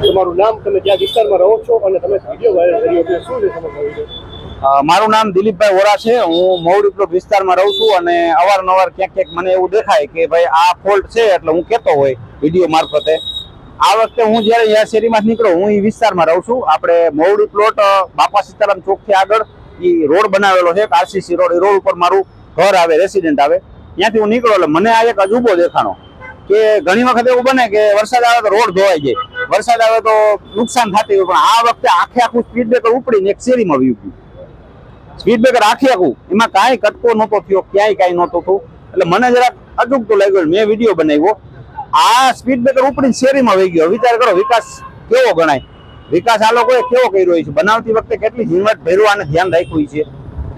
તમારું નામ તમે ક્યાં વિસ્તારમાં રહો છો અને તમે વીડિયો વાયરલ કર્યો છે. શું છે મારું નામ દિલીપભાઈ વોરા છે. હું મહુડી પ્લોટ વિસ્તારમાં રહું છું અને અવારનવાર ક્યાંક ક્યાંક મને એવું દેખાય કે ભાઈ આ ફોલ્ટ છે એટલે હું કહેતો હોય વીડિયો મારફતે. આ વખતે હું જ્યારે યા શેરીમાંથી નીકળું, હું એ વિસ્તારમાં રહું છું. આપણે મહુડી પ્લોટ બાપા સીતારામ ચોકથી આગળ એ રોડ બનાવેલો છે આરસીસી રોડ. એ રોડ ઉપર મારું ઘર આવે રેસિડેન્ટ આવે. ત્યાંથી હું નીકળો એટલે મને આ એક અજુબો દેખાણો કે ઘણી વખત એવું બને કે વરસાદ આવે તો રોડ ધોવાઈ જાય. વરસાદ આવે તો નુકસાન થતી હોય, પણ આ વખતે આખે આખું સ્પીડ બ્રેકર ઉપડીને એક શેરીમાં વયું ગયું સ્પીડ બ્રેકર આખી આખું. એમાં કાંઈ કટકો નહોતો થયો, ક્યાંય કાંઈ નહોતું થયું. એટલે મને જરાક અજુગતું લાગ્યું, મેં વીડિયો બનાવ્યો. આ સ્પીડ બ્રેકર ઉપડીને શેરીમાં વહી ગયો. વિચાર કરો, વિકાસ કેવો ગણાય? વિકાસ આ લોકોએ કેવો કર્યો છે? બનાવતી વખતે કેટલી ઝીણવટ ભેરવા ધ્યાન રાખ્યું છે?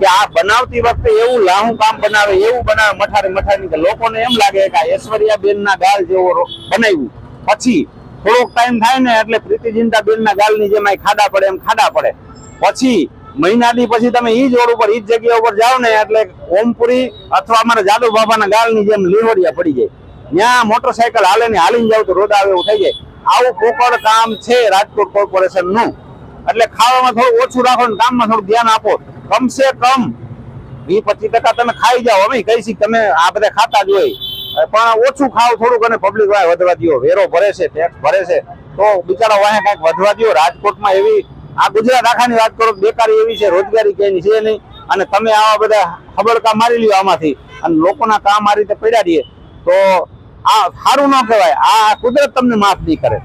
કે આ બનાવતી વખતે એવું લાહું કામ બનાવે, એવું બનાવે, મઠારી મઠારી લોકોને એમ લાગે કે આ ઐશ્વર્યા બેન ના ગાલ જેવો બનાવ્યું. પછી થોડોક ટાઈમ થાય ને એટલે પ્રીતિ ચિંતા બેન ના ગાલની જેમ ખાડા પડે એમ ખાડા પડે. પછી મહિનાથી પછી તમે ઈ જ રોડ ઉપર, ઈ જ જગ્યા ઉપર જાઓ ને એટલે ઓમપુરી અથવા અમારા જાદવ બાબાના ગાલની જેમ લીવડિયા પડી જાય. ત્યાં મોટરસાયકલ હાલે ને હાલીને જાવ તો રોડ આવે એવું થઈ જાય. આવું પોકળ કામ છે રાજકોટ કોર્પોરેશનનું એટલે ખાવામાં થોડું ઓછું રાખો ને કામમાં થોડું ધ્યાન આપો. કમસે કમ વીસ પચીસ ટકા તમે ખાઈ જાઓ. અમે છીએ તમે આ બધા ખાતા જ હોય. પણ ઓછું ખાવ થોડુંક અને પબ્લિક વાય વધવા દો વેરો ભરે છે ટેક્સ ભરે છે. તો બિચારા વાય કંઈક વધવા દો રાજકોટમાં એવી, આ ગુજરાત આખાની વાત કરો બેકારી એવી છે, રોજગારી ક્યાંયની છે નહીં. અને તમે આવા બધા ખબડકા મારી લ્યો આમાંથી. અને લોકોના કામ આ રીતે પડ્યા દઈએ તો આ સારું ન કહેવાય. આ કુદરત તમને માફ નહીં કરે.